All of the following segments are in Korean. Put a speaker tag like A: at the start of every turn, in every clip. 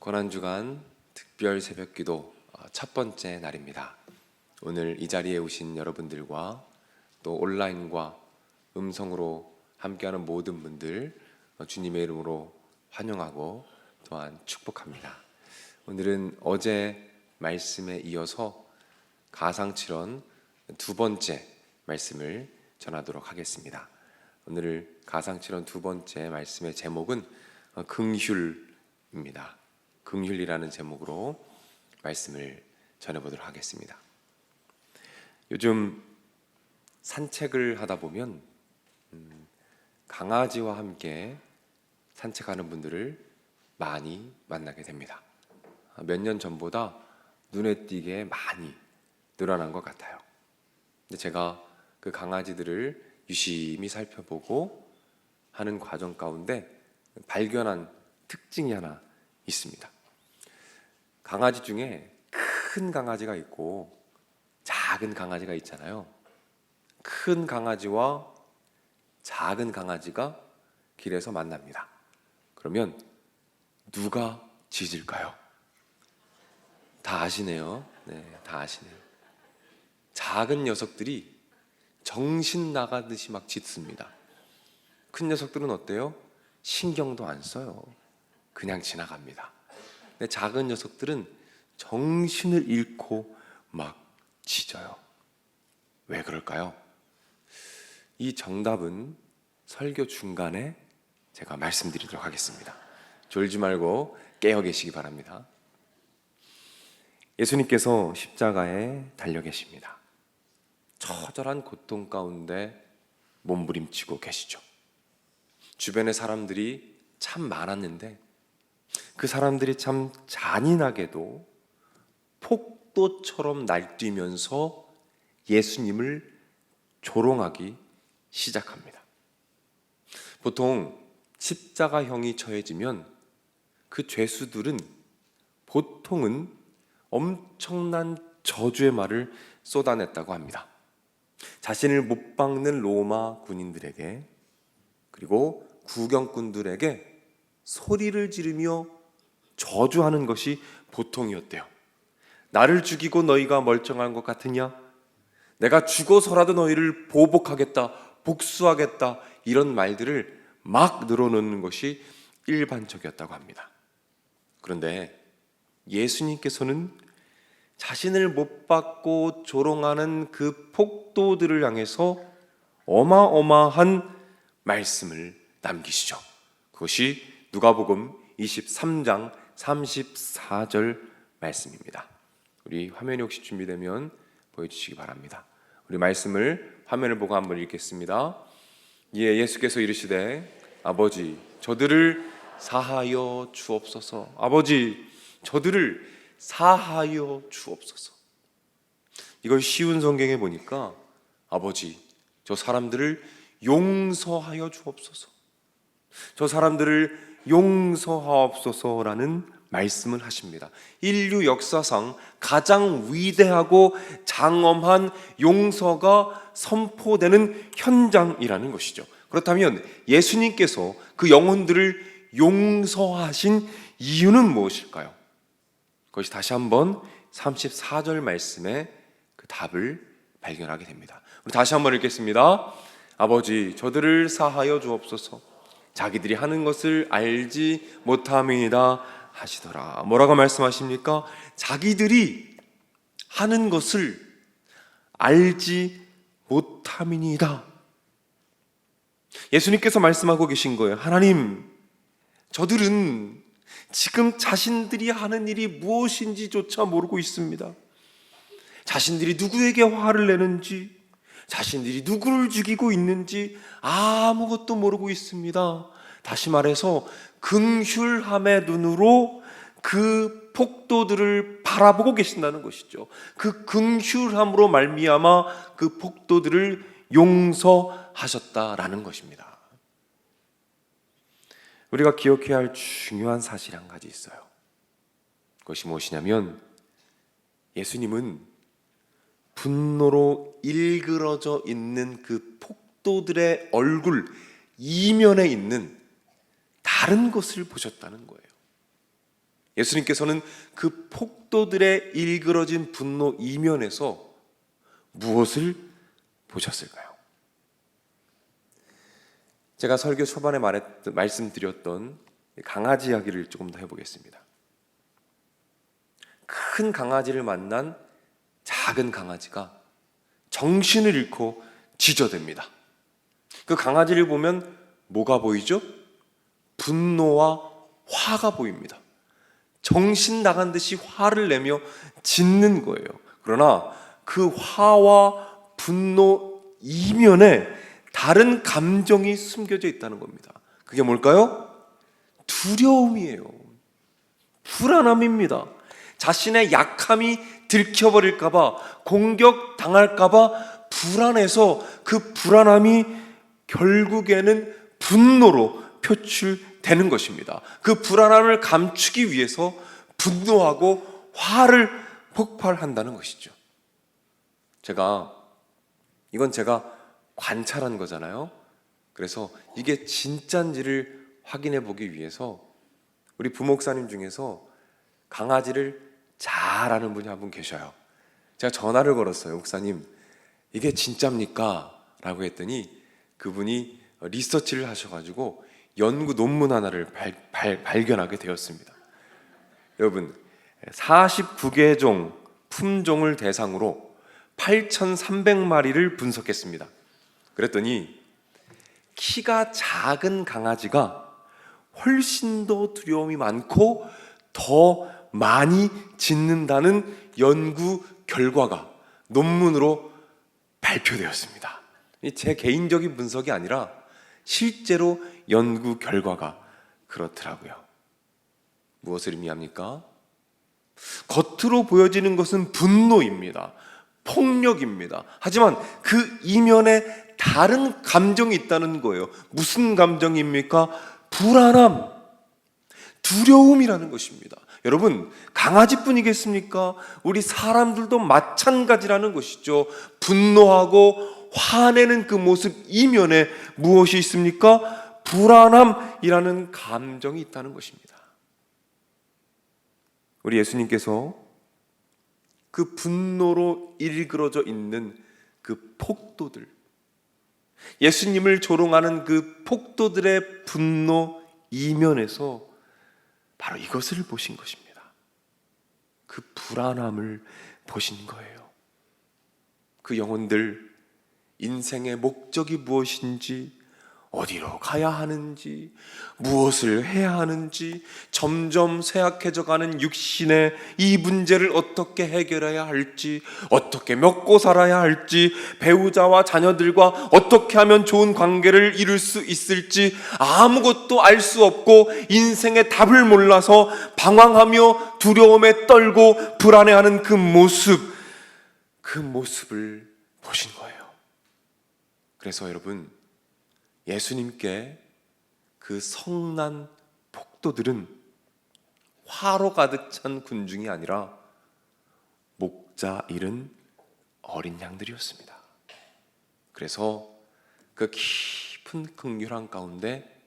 A: 고난주간 특별 새벽기도 어, 첫 번째 날입니다. 오늘 이 자리에 오신 여러분들과 또 온라인과 음성으로 함께하는 모든 분들 어, 주님의 이름으로 환영하고 또한 축복합니다. 오늘은 어제 말씀에 이어서 가상칠언 두 번째 말씀을 전하도록 하겠습니다. 오늘 가상칠언 두 번째 말씀의 제목은 어, 긍휼입니다. 긍휼이라는 제목으로 말씀을 전해보도록 하겠습니다. 요즘 산책을 하다 보면 음, 강아지와 함께 산책하는 분들을 많이 만나게 됩니다. 몇 년 전보다 눈에 띄게 많이 늘어난 것 같아요. 근데 제가 그 강아지들을 유심히 살펴보고 하는 과정 가운데 발견한 특징이 하나 있습니다. 강아지 중에 큰 강아지가 있고 작은 강아지가 있잖아요. 큰 강아지와 작은 강아지가 길에서 만납니다. 그러면 누가 짖을까요? 다 아시네요. 네, 다 아시네요. 작은 녀석들이 정신 나가듯이 막 짖습니다. 큰 녀석들은 어때요? 신경도 안 써요. 그냥 지나갑니다. 근데 작은 녀석들은 정신을 잃고 막 짖어요. 왜 그럴까요? 이 정답은 설교 중간에 제가 말씀드리도록 하겠습니다. 졸지 말고 깨어 계시기 바랍니다. 예수님께서 십자가에 달려 계십니다. 처절한 고통 가운데 몸부림치고 계시죠. 주변의 사람들이 참 많았는데 그 사람들이 참 잔인하게도 폭도처럼 날뛰면서 예수님을 조롱하기 시작합니다. 보통 십자가형이 처해지면 그 죄수들은 보통은 엄청난 저주의 말을 쏟아냈다고 합니다. 자신을 못 박는 로마 군인들에게 그리고 구경꾼들에게 소리를 지르며 저주하는 것이 보통이었대요. 나를 죽이고 너희가 멀쩡한 것 같으냐? 내가 죽어서라도 너희를 보복하겠다, 복수하겠다 이런 말들을 막 늘어놓는 것이 일반적이었다고 합니다. 그런데 예수님께서는 자신을 못 받고 조롱하는 그 폭도들을 향해서 어마어마한 말씀을 남기시죠. 그것이 누가복음 23장 34절 말씀입니다. 우리 화면이 혹시 준비되면 보여주시기 바랍니다. 우리 말씀을 화면을 보고 한번 읽겠습니다. 예, 예수께서 이르시되 아버지 저들을 사하여 주옵소서. 아버지 저들을 사하여 주옵소서. 이걸 쉬운 성경에 보니까 아버지 저 사람들을 용서하여 주옵소서. 저 사람들을 용서하옵소서라는 말씀을 하십니다. 인류 역사상 가장 위대하고 장엄한 용서가 선포되는 현장이라는 것이죠. 그렇다면 예수님께서 그 영혼들을 용서하신 이유는 무엇일까요? 그것이 다시 한번 34절 말씀에 그 답을 발견하게 됩니다. 다시 한번 읽겠습니다. 아버지, 저들을 사하여 주옵소서. 자기들이 하는 것을 알지 못함이다 하시더라. 뭐라고 말씀하십니까? 자기들이 하는 것을 알지 못함이니이다. 예수님께서 말씀하고 계신 거예요. 하나님, 저들은 지금 자신들이 하는 일이 무엇인지조차 모르고 있습니다. 자신들이 누구에게 화를 내는지, 자신들이 누구를 죽이고 있는지 아무것도 모르고 있습니다. 다시 말해서 긍휼함의 눈으로 그 폭도들을 바라보고 계신다는 것이죠. 그 긍휼함으로 말미암아 그 폭도들을 용서하셨다라는 것입니다. 우리가 기억해야 할 중요한 사실 한 가지 있어요. 그것이 무엇이냐면 예수님은 분노로 일그러져 있는 그 폭도들의 얼굴 이면에 있는 다른 것을 보셨다는 거예요. 예수님께서는 그 폭도들의 일그러진 분노 이면에서 무엇을 보셨을까요? 제가 설교 초반에 말했던, 말씀드렸던 강아지 이야기를 조금 더 해보겠습니다. 큰 강아지를 만난 작은 강아지가 정신을 잃고 지저댑니다. 그 강아지를 보면 뭐가 보이죠? 분노와 화가 보입니다. 정신 나간 듯이 화를 내며 짖는 거예요. 그러나 그 화와 분노 이면에 다른 감정이 숨겨져 있다는 겁니다. 그게 뭘까요? 두려움이에요. 불안함입니다. 자신의 약함이 들켜버릴까봐, 공격 당할까봐 불안해서 그 불안함이 결국에는 분노로 표출되는 것입니다. 그 불안함을 감추기 위해서 분노하고 화를 폭발한다는 것이죠. 제가, 이건 제가 관찰한 거잖아요. 그래서 이게 진짠지를 확인해 보기 위해서 우리 부목사님 중에서 강아지를 잘 아는 분이 한 분 계셔요. 제가 전화를 걸었어요. 목사님, 이게 진짜입니까? 라고 했더니 그분이 리서치를 하셔가지고 연구 논문 하나를 발, 발, 발견하게 되었습니다. 여러분, 49개 종 품종을 대상으로 8,300마리를 분석했습니다. 그랬더니 키가 작은 강아지가 훨씬 더 두려움이 많고 더 많이 짖는다는 연구 결과가 논문으로 발표되었습니다. 이제 개인적인 분석이 아니라 실제로 연구 결과가 그렇더라고요. 무엇을 의미합니까? 겉으로 보여지는 것은 분노입니다. 폭력입니다. 하지만 그 이면에 다른 감정이 있다는 거예요. 무슨 감정입니까? 불안함, 두려움이라는 것입니다. 여러분, 강아지뿐이겠습니까? 우리 사람들도 마찬가지라는 것이죠. 분노하고 화내는 그 모습 이면에 무엇이 있습니까? 불안함이라는 감정이 있다는 것입니다. 우리 예수님께서 그 분노로 일그러져 있는 그 폭도들, 예수님을 조롱하는 그 폭도들의 분노 이면에서 바로 이것을 보신 것입니다. 그 불안함을 보신 거예요. 그 영혼들, 인생의 목적이 무엇인지, 어디로 가야 하는지, 무엇을 해야 하는지, 점점 쇠약해져 가는 육신의 이 문제를 어떻게 해결해야 할지, 어떻게 먹고 살아야 할지, 배우자와 자녀들과 어떻게 하면 좋은 관계를 이룰 수 있을지 아무것도 알 수 없고 인생의 답을 몰라서 방황하며 두려움에 떨고 불안해하는 그 모습, 그 모습을 보신 거예요. 그래서 여러분, 예수님께 그 성난 폭도들은 화로 가득 찬 군중이 아니라 목자 잃은 어린 양들이었습니다. 그래서 그 깊은 극률한 가운데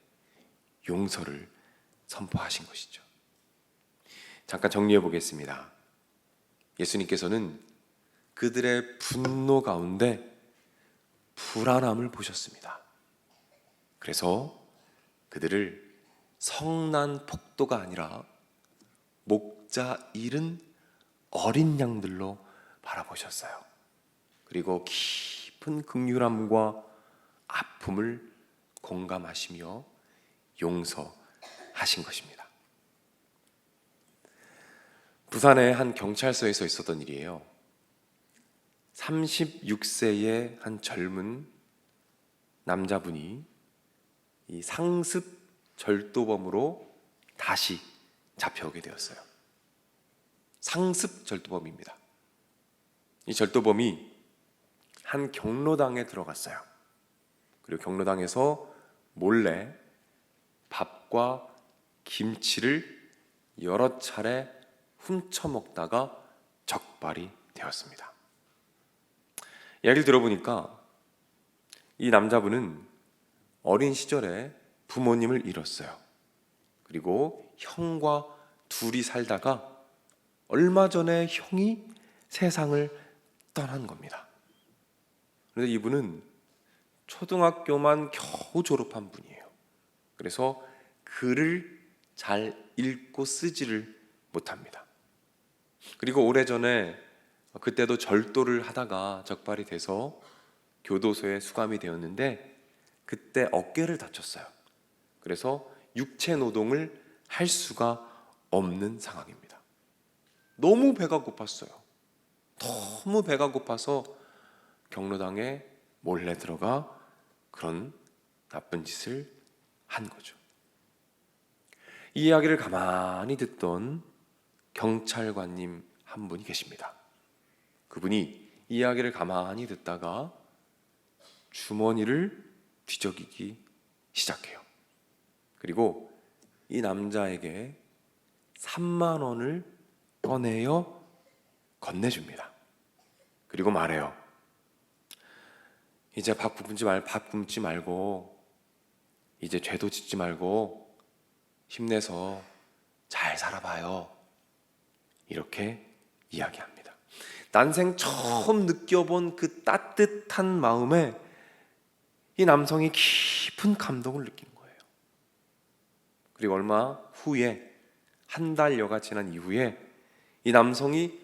A: 용서를 선포하신 것이죠. 잠깐 정리해 보겠습니다. 예수님께서는 그들의 분노 가운데 불안함을 보셨습니다. 그래서 그들을 성난 폭도가 아니라 목자 잃은 어린 양들로 바라보셨어요. 그리고 깊은 극률함과 아픔을 공감하시며 용서하신 것입니다. 부산의 한 경찰서에서 있었던 일이에요. 36세의 한 젊은 남자분이 이 상습 절도범으로 다시 잡혀오게 되었어요. 상습 절도범입니다. 이 절도범이 한 경로당에 들어갔어요. 그리고 경로당에서 몰래 밥과 김치를 여러 차례 훔쳐 먹다가 적발이 되었습니다. 이야기를 들어보니까 이 남자분은 어린 시절에 부모님을 잃었어요. 그리고 형과 둘이 살다가 얼마 전에 형이 세상을 떠난 겁니다. 그런데 이분은 초등학교만 겨우 졸업한 분이에요. 그래서 글을 잘 읽고 쓰지를 못합니다. 그리고 오래전에 그때도 절도를 하다가 적발이 돼서 교도소에 수감이 되었는데 그때 어깨를 다쳤어요. 그래서 육체 노동을 할 수가 없는 상황입니다. 너무 배가 고팠어요. 너무 배가 고파서 경로당에 몰래 들어가 그런 나쁜 짓을 한 거죠. 이 이야기를 가만히 듣던 경찰관님 한 분이 계십니다. 그분이 이 이야기를 가만히 듣다가 주머니를 뒤적이기 시작해요. 그리고 이 남자에게 3만 원을 꺼내어 건네줍니다. 그리고 말해요. 이제 밥 굶지 말, 밥 굶지 말고 이제 죄도 짓지 말고 힘내서 잘 살아봐요. 이렇게 이야기합니다. 난생 처음 느껴본 그 따뜻한 마음에 이 남성이 깊은 감동을 느낀 거예요. 그리고 얼마 후에 한 달여가 지난 이후에 이 남성이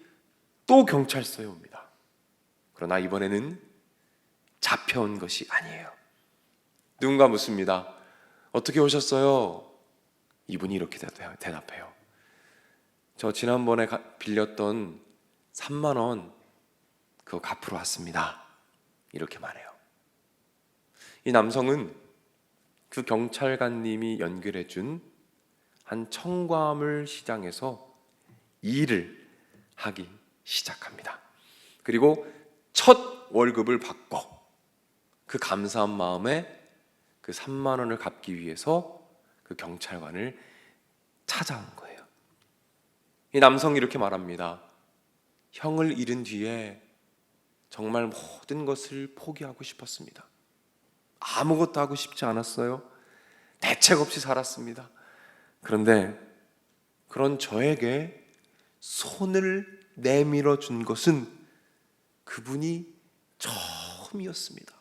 A: 또 경찰서에 옵니다. 그러나 이번에는 잡혀온 것이 아니에요. 누군가 묻습니다. 어떻게 오셨어요? 이분이 이렇게 대- 대답해요. 저 지난번에 가- 빌렸던 3만 원 그거 갚으러 왔습니다. 이렇게 말해요. 이 남성은 그 경찰관님이 연결해 준 한 청과물 시장에서 일을 하기 시작합니다. 그리고 첫 월급을 받고 그 감사한 마음에 그 3만 원을 갚기 위해서 그 경찰관을 찾아온 거예요. 이 남성이 이렇게 말합니다. 형을 잃은 뒤에 정말 모든 것을 포기하고 싶었습니다. 아무것도 하고 싶지 않았어요. 대책 없이 살았습니다. 그런데 그런 저에게 손을 내밀어 준 것은 그분이 처음이었습니다.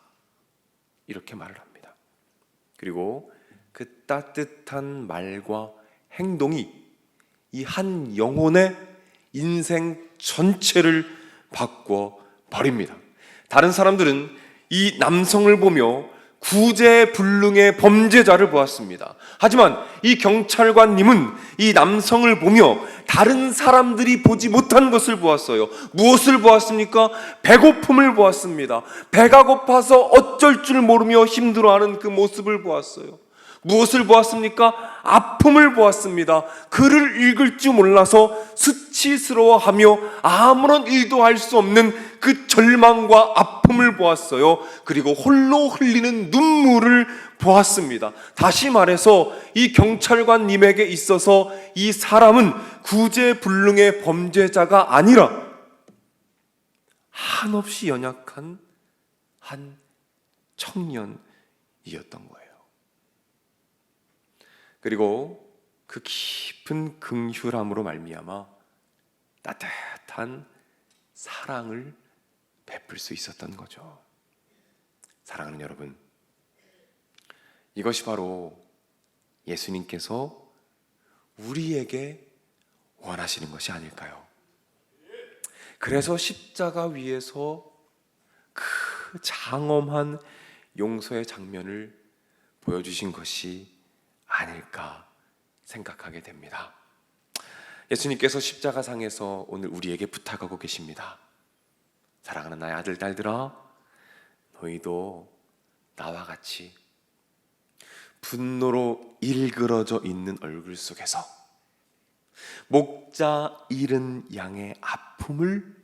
A: 이렇게 말을 합니다. 그리고 그 따뜻한 말과 행동이 이 한 영혼의 인생 전체를 바꿔 버립니다. 다른 사람들은 이 남성을 보며 구제불능의 범죄자를 보았습니다. 하지만 이 경찰관님은 이 남성을 보며 다른 사람들이 보지 못한 것을 보았어요. 무엇을 보았습니까? 배고픔을 보았습니다. 배가 고파서 어쩔 줄 모르며 힘들어하는 그 모습을 보았어요. 무엇을 보았습니까? 아픔을 보았습니다. 글을 읽을 줄 몰라서 수치스러워하며 아무런 일도 할 수 없는 그 절망과 아픔 을 보았어요. 그리고 홀로 흘리는 눈물을 보았습니다. 다시 말해서 이 경찰관님에게 있어서 이 사람은 구제불능의 범죄자가 아니라 한없이 연약한 한 청년이었던 거예요. 그리고 그 깊은 긍휼함으로 말미암아 따뜻한 사랑을 베풀 수 있었던 거죠. 사랑하는 여러분, 이것이 바로 예수님께서 우리에게 원하시는 것이 아닐까요? 그래서 십자가 위에서 그 장엄한 용서의 장면을 보여주신 것이 아닐까 생각하게 됩니다. 예수님께서 십자가상에서 오늘 우리에게 부탁하고 계십니다. 사랑하는 나의 아들, 딸들아, 너희도 나와 같이 분노로 일그러져 있는 얼굴 속에서 목자 잃은 양의 아픔을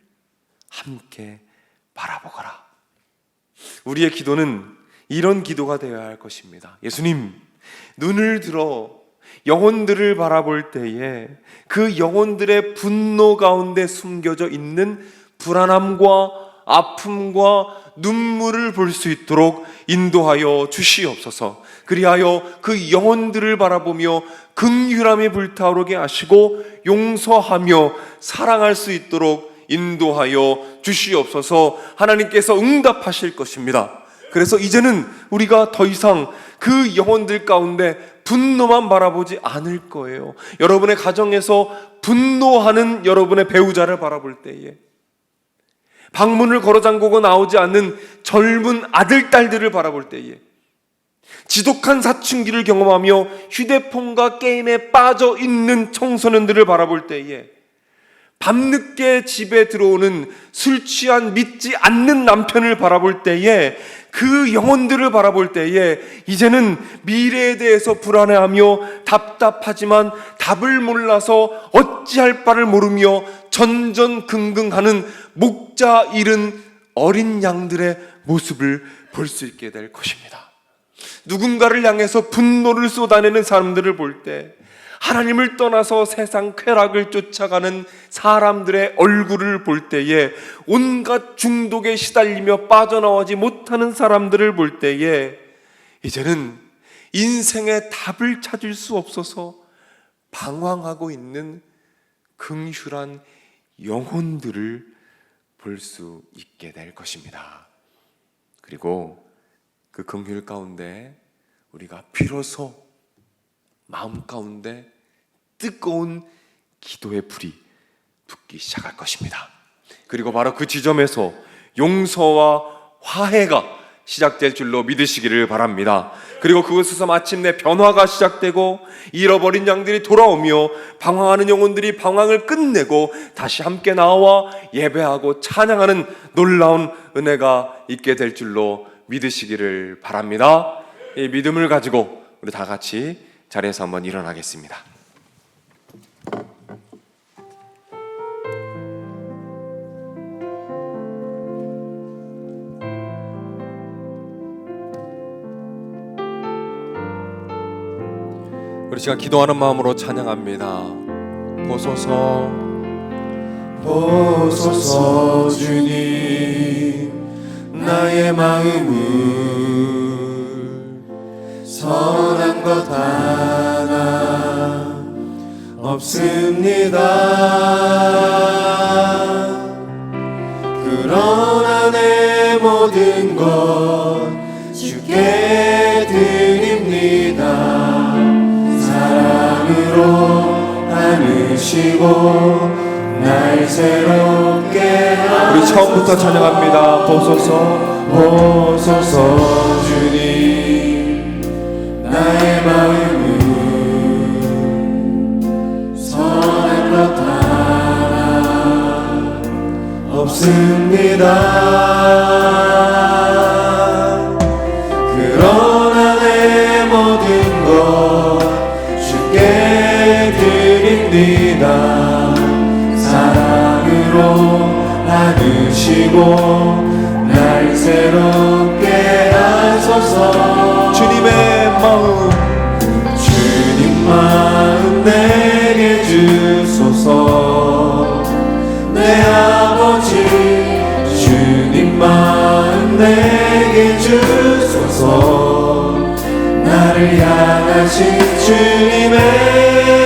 A: 함께 바라보거라. 우리의 기도는 이런 기도가 되어야 할 것입니다. 예수님, 눈을 들어 영혼들을 바라볼 때에 그 영혼들의 분노 가운데 숨겨져 있는 불안함과 아픔과 눈물을 볼 수 있도록 인도하여 주시옵소서. 그리하여 그 영혼들을 바라보며 긍휼함이 불타오르게 하시고 용서하며 사랑할 수 있도록 인도하여 주시옵소서. 하나님께서 응답하실 것입니다. 그래서 이제는 우리가 더 이상 그 영혼들 가운데 분노만 바라보지 않을 거예요. 여러분의 가정에서 분노하는 여러분의 배우자를 바라볼 때에 방문을 걸어 잠그고 나오지 않는 젊은 아들, 딸들을 바라볼 때에 지독한 사춘기를 경험하며 휴대폰과 게임에 빠져 있는 청소년들을 바라볼 때에 밤늦게 집에 들어오는 술 취한 믿지 않는 남편을 바라볼 때에 그 영혼들을 바라볼 때에 이제는 미래에 대해서 불안해하며 답답하지만 답을 몰라서 어찌할 바를 모르며 전전긍긍하는 목자 잃은 어린 양들의 모습을 볼 수 있게 될 것입니다. 누군가를 향해서 분노를 쏟아내는 사람들을 볼 때 하나님을 떠나서 세상 쾌락을 쫓아가는 사람들의 얼굴을 볼 때에 온갖 중독에 시달리며 빠져나오지 못하는 사람들을 볼 때에 이제는 인생의 답을 찾을 수 없어서 방황하고 있는 긍휼한 영혼들을 볼 수 있게 될 것입니다. 그리고 그 긍휼 가운데 우리가 비로소 마음 가운데 뜨거운 기도의 불이 붙기 시작할 것입니다. 그리고 바로 그 지점에서 용서와 화해가 시작될 줄로 믿으시기를 바랍니다. 그리고 그곳에서 마침내 변화가 시작되고 잃어버린 양들이 돌아오며 방황하는 영혼들이 방황을 끝내고 다시 함께 나와 예배하고 찬양하는 놀라운 은혜가 있게 될 줄로 믿으시기를 바랍니다. 이 믿음을 가지고 우리 다 같이 자리에서 한번 일어나겠습니다. 우리 시간 기도하는 마음으로 찬양합니다. 보소서.
B: 보소서 주님. 나의 마음을 선한 것 하나 없습니다. 그러나 내 모든 것 사랑으로 안으시고 날 새롭게
A: 우리 처음부터 찬양합니다. 보소서.
B: 보소서 주님. 나의 마음은 선한 것 하나 없습니다 드립니다. 사랑으로 안으시고 날 새롭게 하소서.
A: 주님의 마음.
B: 주님 마음 내게 주소서. 내 아버지 주님 마음 내게 주소서. 나를 향하신 주님의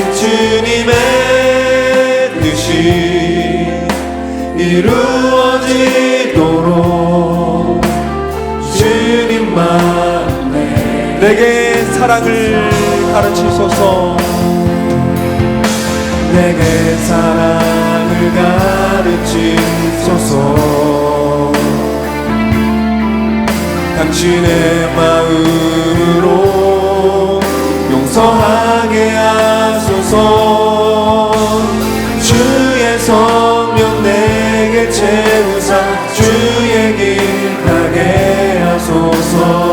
B: 주님의 뜻이 이루어지도록 주님 마음 내게
A: 내게 사랑을 가르치소서.
B: 내게 사랑을 가르치소서. 당신의 마음으로 용서하게 하소서 주 예수 님, 내게 채우사 주의 길 가게 하소서.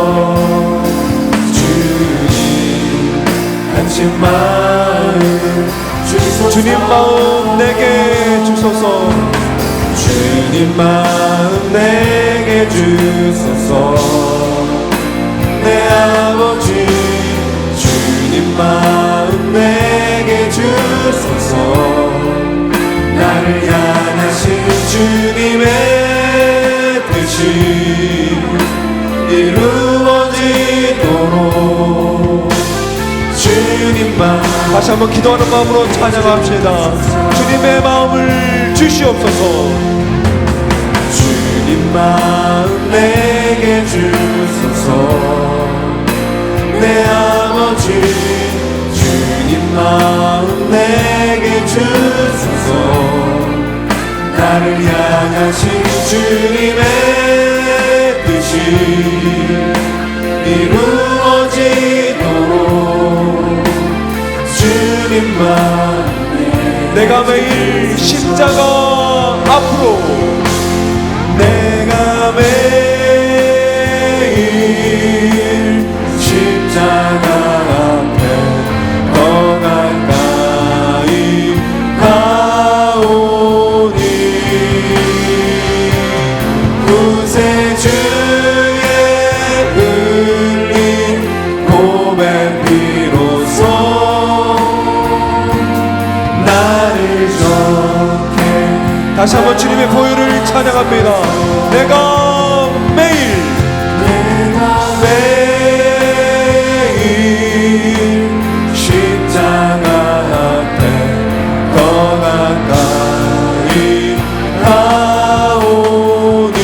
A: 마음 내게 주소서.
B: 주님 마음 내게 주소서. 내 아버지 주님 마음
A: 다시 한번 기도하는 마음으로 찬양합시다. 주님의 마음을 주시옵소서.
B: 주님 마음 내게 주소서. 내 아버지 주님 마음 내게 주소서. 나를 향하신 주님의 뜻이 이루어지도록 주님 마음
A: 내가 매일 십자가 앞으로.
B: 내가 매일 십자가
A: 다시 한번 주님의 보혈을 찬양합니다. 내가 매일
B: 내가 매일 십자가 앞에 더 가까이 가오니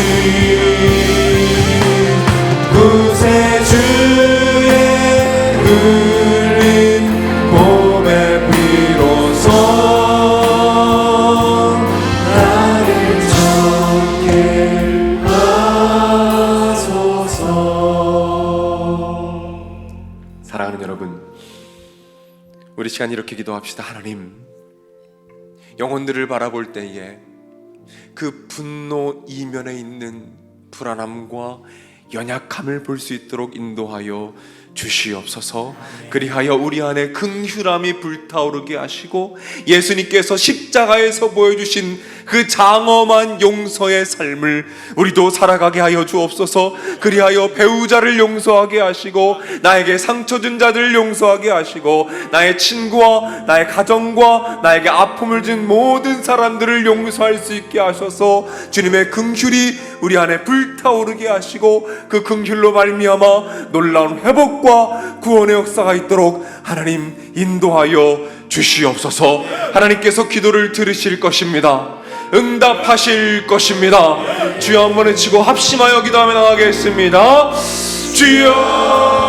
B: 구세주의 흘린
A: 시간 이렇게 기도합시다. 하나님 영혼들을 바라볼 때에 그 분노 이면에 있는 불안함과 연약함을 볼 수 있도록 인도하여 주시옵소서. 그리하여 우리 안에 긍휼함이 불타오르게 하시고 예수님께서 십자가에서 보여주신 그 장엄한 용서의 삶을 우리도 살아가게 하여 주옵소서. 그리하여 배우자를 용서하게 하시고 나에게 상처 준 자들을 용서하게 하시고 나의 친구와 나의 가정과 나에게 아픔을 준 모든 사람들을 용서할 수 있게 하셔서 주님의 긍휼이 우리 안에 불타오르게 하시고 그 긍휼로 말미암아 놀라운 회복 과 구원의 역사가 있도록 하나님 인도하여 주시옵소서. 하나님께서 기도를 들으실 것입니다. 응답하실 것입니다. 주여 한번 외치고 합심하여 기도하며 나가겠습니다. 주여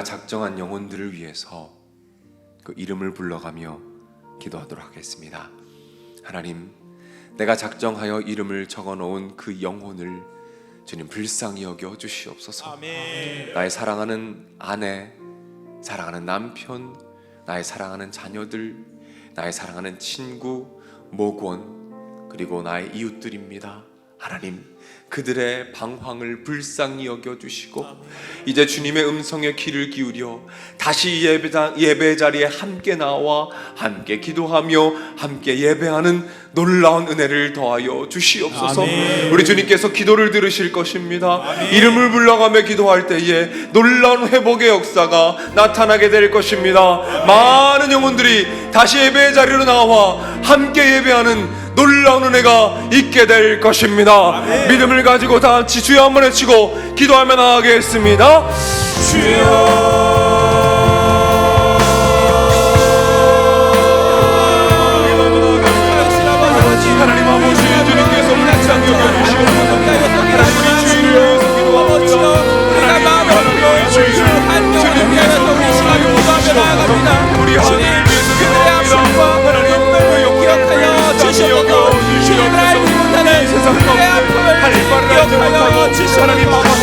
A: 우리가 작정한 영혼들을 위해서 그 이름을 불러가며 기도하도록 하겠습니다. 하나님, 내가 작정하여 이름을 적어 놓은 그 영혼을 주님 불쌍히 여겨 주시옵소서. 나의 사랑하는 아내, 사랑하는 남편, 나의 사랑하는 자녀들, 나의 사랑하는 친구, 모권, 그리고 나의 이웃들입니다. 하나님, 그들의 방황을 불쌍히 여겨 주시고 이제 주님의 음성에 귀를 기울여 다시 예배, 예배 자리에 함께 나와 함께 기도하며 함께 예배하는 놀라운 은혜를 더하여 주시옵소서. 우리 주님께서 기도를 들으실 것입니다. 이름을 불러가며 기도할 때에 놀라운 회복의 역사가 나타나게 될 것입니다. 많은 영혼들이 다시 예배의 자리로 나와 함께 예배하는 놀라운 은혜가 있게 될 것입니다. 믿음을 가지고 다 같이 주여 한번 외치고 기도하며 나가겠습니다. 하나 알지 못하고 하나님 마음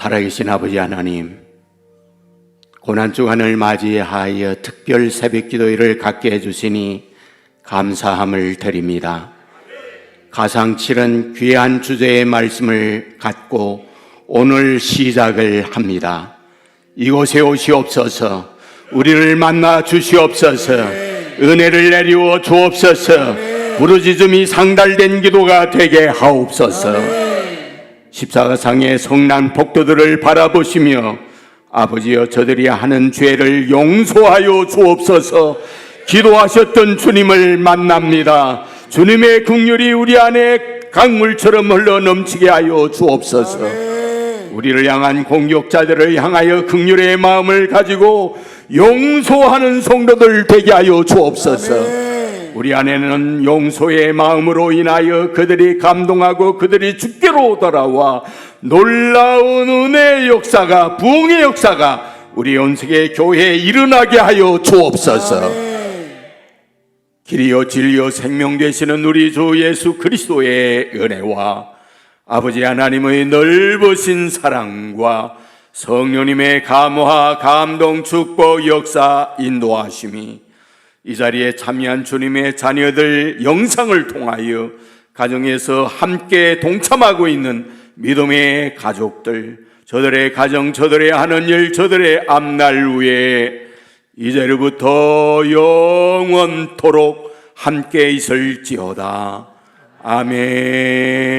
C: 살아계신 아버지 하나님, 고난 주간을 맞이하여 특별 새벽 기도회를 갖게 해주시니 감사함을 드립니다. 가상칠은 귀한 주제의 말씀을 갖고 오늘 시작을 합니다. 이곳에 오시옵소서, 우리를 만나 주시옵소서, 은혜를 내리워 주옵소서, 부르짖음이 상달된 기도가 되게 하옵소서. 십자가상의 성난 복도들을 바라보시며 아버지여 저들이 하는 죄를 용서하여 주옵소서 기도하셨던 주님을 만납니다. 주님의 긍휼이 우리 안에 강물처럼 흘러 넘치게 하여 주옵소서. 우리를 향한 공격자들을 향하여 긍휼의 마음을 가지고 용서하는 성도들 되게 하여 주옵소서. 우리 안에는 용서의 마음으로 인하여 그들이 감동하고 그들이 주께로 돌아와 놀라운 은혜의 역사가 부흥의 역사가 우리 연세계 교회에 일어나게 하여 주옵소서. 길이요 진리요 생명 되시는 우리 주 예수 그리스도의 은혜와 아버지 하나님의 넓으신 사랑과 성령님의 감화 감동 축복 역사 인도하심이 이 자리에 참여한 주님의 자녀들 영상을 통하여 가정에서 함께 동참하고 있는 믿음의 가족들, 저들의 가정, 저들의 하는 일, 저들의 앞날 위에 이제로부터 영원토록 함께 있을지어다. 아멘.